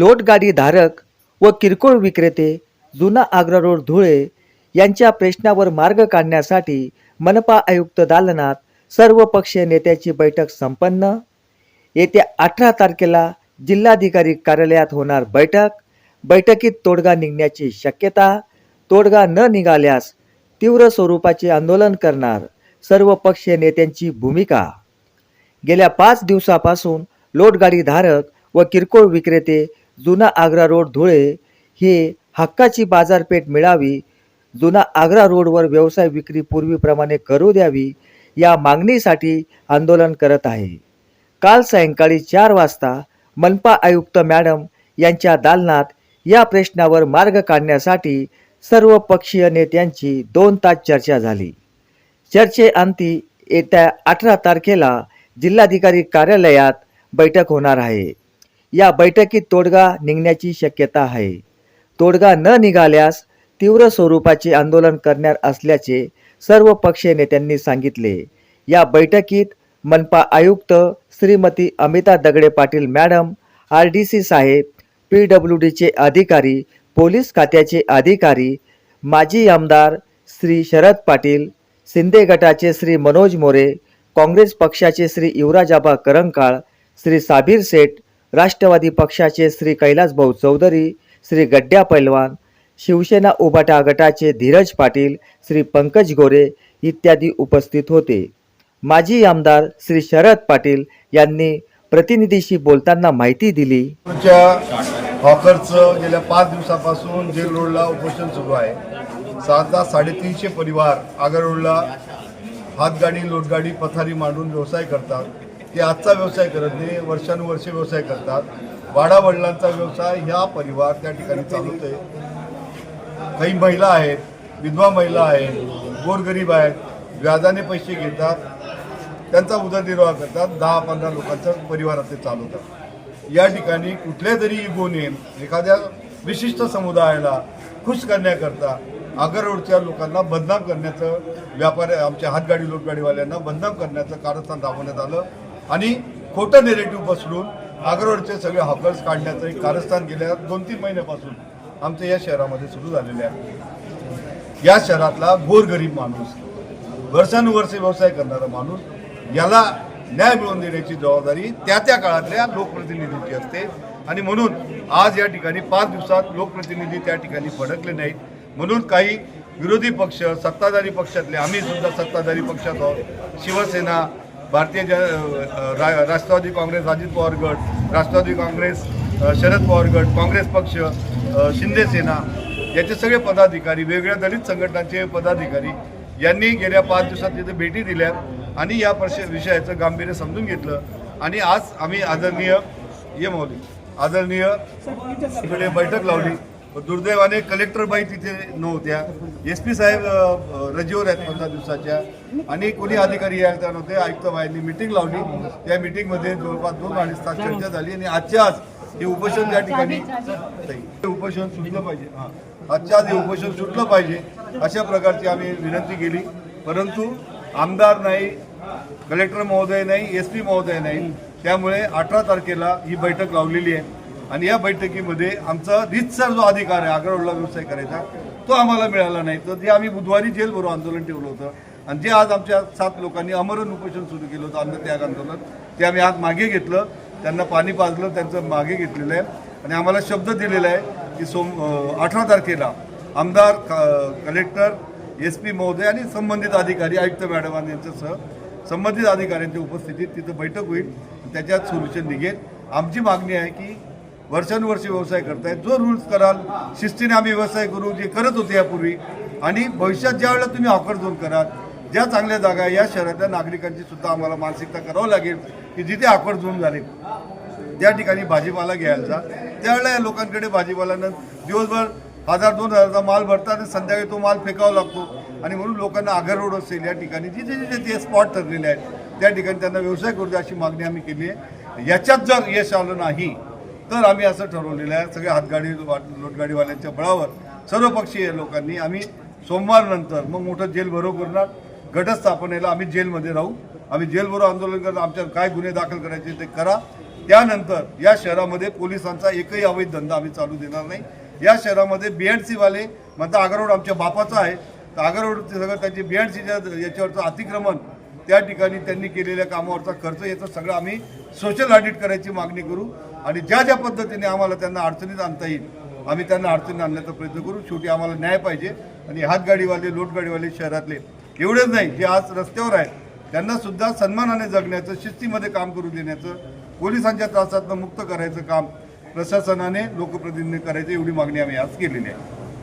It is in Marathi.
लोटगाडी धारक व किरकोळ विक्रेते जुना आग्रा रोड धुळे यांच्या प्रश्नावर मार्ग काढण्यासाठी मनपा आयुक्त दालनात सर्व पक्षीय नेत्याची बैठक संपन्न. येत्या अठरा तारखेला जिल्हाधिकारी कार्यालयात होणार बैठक. बैठकीत तोडगा निघण्याची शक्यता तोडगा न निघाल्यास तीव्र स्वरूपाचे आंदोलन करणार सर्व पक्षीय नेत्यांची भूमिका. गेल्या पाच दिवसापासून लोटगाडी धारक व किरकोळ विक्रेते जुना आग्रा रोड धुळे हे हक्काची बाजारपेठ मिळावी जुना आग्रा रोडवर व्यवसाय विक्री पूर्वीप्रमाणे करू द्यावी या मागणीसाठी आंदोलन करत आहे. काल सायंकाळी चार वाजता मनपा आयुक्त मॅडम यांच्या दालनात या प्रश्नावर मार्ग काढण्यासाठी सर्व पक्षीय नेत्यांची दोन तास चर्चा झाली. चर्चेअंती येत्या अठरा तारखेला जिल्हाधिकारी कार्यालयात बैठक होणार आहे. या बैठकीत तोडगा निघण्याची शक्यता आहे. तोडगा न निघाल्यास तीव्र स्वरूपाचे आंदोलन करणार असल्याचे सर्व पक्षीय नेत्यांनी सांगितले. या बैठकीत मनपा आयुक्त Shrimati Amita Dagade Patil madam R D C साहेब पी डब्ल्यू डीचे अधिकारी पोलीस खात्याचे अधिकारी माजी आमदार श्री शरद पाटील शिंदे गटाचे श्री मनोज मोरे काँग्रेस पक्षाचे श्री युवराजाबा करंकाळ श्री साबीर शेठ राष्ट्रवादी पक्षाचे श्री कैलास भाऊ चौधरी श्री गड्ड्या पैलवान शिवसेना उभाटा गटाचे धीरज पाटील श्री पंकज गोरे इत्यादी उपस्थित होते. माजी आमदार श्री शरद पाटील यांनी प्रतिनिधीशी बोलताना माहिती दिली. हॉकरचं गेल्या पाच दिवसापासून जेल रोडला उपोषण सुरू आहे. साधा साडेतीनशे परिवार आगर रोडला हातगाडी लोटगाडी पथारी मांडून व्यवसाय करतात. ते आजचा व्यवसाय करत नाही वर्षानुवर्षे व्यवसाय करतात. वाडावडिलांचा व्यवसाय ह्या परिवार त्या ठिकाणी चालवतोय काही महिला आहेत विधवा महिला आहेत गोरगरीब आहेत व्याजाने पैसे घेतात त्यांचा उदरनिर्वाह करतात दहा पंधरा लोकांचं परिवारात ते चालवतात या ठिकाणी कुठल्या तरी इगोने एखाद्या विशिष्ट समुदायाला खुश करण्याकरता आगरवडच्या लोकांना बदनाम करण्याचं व्यापारी आमच्या हातगाडी लोटगाडीवाल्यांना बदनाम करण्याचं कारस्थान दाखवण्यात आलं. आणि खोटं नेरेटिव्ह पसरून आगर सगळे हॉकर्स काढण्याचं एक कारस्थान गेल्या दोन तीन महिन्यापासून आमच्या या शहरामध्ये सुरू झालेले आहे. या शहरातला गोरगरीब माणूस वर्षानुवर्षे व्यवसाय करणारा माणूस याला न्याय मिळवून देण्याची जबाबदारी त्या त्या काळातल्या लोकप्रतिनिधींची असते. आणि म्हणून आज या ठिकाणी पाच दिवसात लोकप्रतिनिधी त्या ठिकाणी फडकले नाहीत. म्हणून काही विरोधी पक्ष सत्ताधारी पक्षातले आम्ही सुद्धा सत्ताधारी पक्षात आहोत. शिवसेना भारतीय जन रा राष्ट्रवादी काँग्रेस अजित पवार गट राष्ट्रवादी काँग्रेस शरद पवार गट काँग्रेस पक्ष शिंदेसेना शिंदे सेना याचे सगळे पदाधिकारी वेगवेगळ्या दलित संघटनांचे पदाधिकारी यांनी गेल्या पाच दिवसात तिथे भेटी दिल्या आणि या प्रश विषयाचं गांभीर्य समजून घेतलं. आणि आज आम्ही आदरणीय ये मौली आदरणीय इकडे बैठक लावली. दुर्दैवाने कलेक्टर बाई तिथे नव्हत्या. एस पी साहेब रजेवर आहेत पंधरा दिवसाच्या. आणि कोणी अधिकारी यायला नव्हते. आयुक्त बाईंनी मिटिंग लावली. त्या मिटिंगमध्ये जवळपास दोन अडीच तास चर्चा झाली आणि आजच्या आज हे उपोषण त्या ठिकाणी हे उपोषण सुटलं पाहिजे. हां. आजच्या आज हे उपोषण सुटलं पाहिजे अशा प्रकारची आम्ही विनंती केली. परंतु आमदार नाही कलेक्टर महोदय नाही एस पी महोदय नाही. त्यामुळे अठरा तारखेला ही बैठक लावलेली आहे. आणि या बैठकीमध्ये आमचा रितसर जो अधिकार आहे आगळवडला व्यवसाय करायचा तो आम्हाला मिळाला नाही. तर जे आम्ही बुधवारी जेल आंदोलन ठेवलं होतं आणि जे आज आमच्या सात लोकांनी अमरण उपोषण सुरू केलं होतं अन्नत्याग आंदोलन ते आम्ही आज मागे घेतलं. त्यांना पाणी पाजलं त्यांचं मागे घेतलेलं आहे. आणि आम्हाला शब्द दिलेला आहे की सोम अठरा तारखेला आमदार क- कलेक्टर एस पी महोदय आणि संबंधित अधिकारी आयुक्त मॅडम यांच्यासह संबंधित अधिकाऱ्यांच्या उपस्थितीत तिथं बैठक होईल. त्याच्यात सोल्युशन निघेल. आमची मागणी आहे की वर्षानुवर्षे व्यवसाय करतायत. जो रूल्स कराल शिस्तीने आम्ही व्यवसाय करू जे करत होते यापूर्वी आणि भविष्यात ज्या वेळेला तुम्ही ऑफर झोन कराल ज्या चांगल्या जागा या शहरातल्या नागरिकांची सुद्धा आम्हाला मानसिकता करावं लागेल की जिथे ऑफर झोन झाले. त्या ठिकाणी भाजीपाला घ्यायला जा त्यावेळेला या लोकांकडे भाजीपाल्यानं दिवसभर हजार दोन हजारचा माल भरतात आणि संध्याकाळी तो माल फेकावा लागतो. आणि म्हणून लोकांना आगर रोड असेल या ठिकाणी जिथे जिथे ते स्पॉट ठरलेले आहेत त्या ठिकाणी त्यांना व्यवसाय करू द्या अशी मागणी आम्ही केली आहे. याच्यात जर यश आलं नाही तर आम्ही असं ठरवलेलं आहे सगळ्या हातगाडी वाट- लोटगाडीवाल्यांच्या बळावर सर्वपक्षीय लोकांनी आम्ही सोमवारनंतर मग मोठं जेल भरो करणार घटस्थापनेला आम्ही जेलमध्ये राहू. आम्ही जेलभरो आंदोलन करणार आमच्यावर काय गुन्हे दाखल करायचे ते करा. त्यानंतर या शहरामध्ये पोलिसांचा एकही अवैध धंदा आम्ही चालू देणार नाही. या शहरामध्ये बी एन सीवाले म्हणता आगारोड आमच्या बापाचा आहे. तर आगारोड सगळं त्यांची बी एन सीच्या याच्यावरचं अतिक्रमण त्या ठिकाणी त्यांनी केलेल्या कामावरचा खर्च याचं सगळं आम्ही सोशल ऑडिट करायची मागणी करू. आणि ज्या ज्या पद्धतीने आम्हाला त्यांना अडचणीत आणता येईल आम्ही त्यांना अडचणीत आणण्याचा प्रयत्न करू. शेवटी आम्हाला न्याय पाहिजे. आणि हातगाडीवाले लोटगाडीवाले शहरातले एवढेच नाही जे आज रस्त्यावर आहेत त्यांना सुद्धा सन्मानाने जगण्याचं शिस्तीमध्ये काम करू देण्याचं पोलिसांच्या त्रासातनं मुक्त करायचं काम प्रशासनाने लोकप्रतिनिधी करायचं एवढी मागणी आम्ही आज केलेली आहे.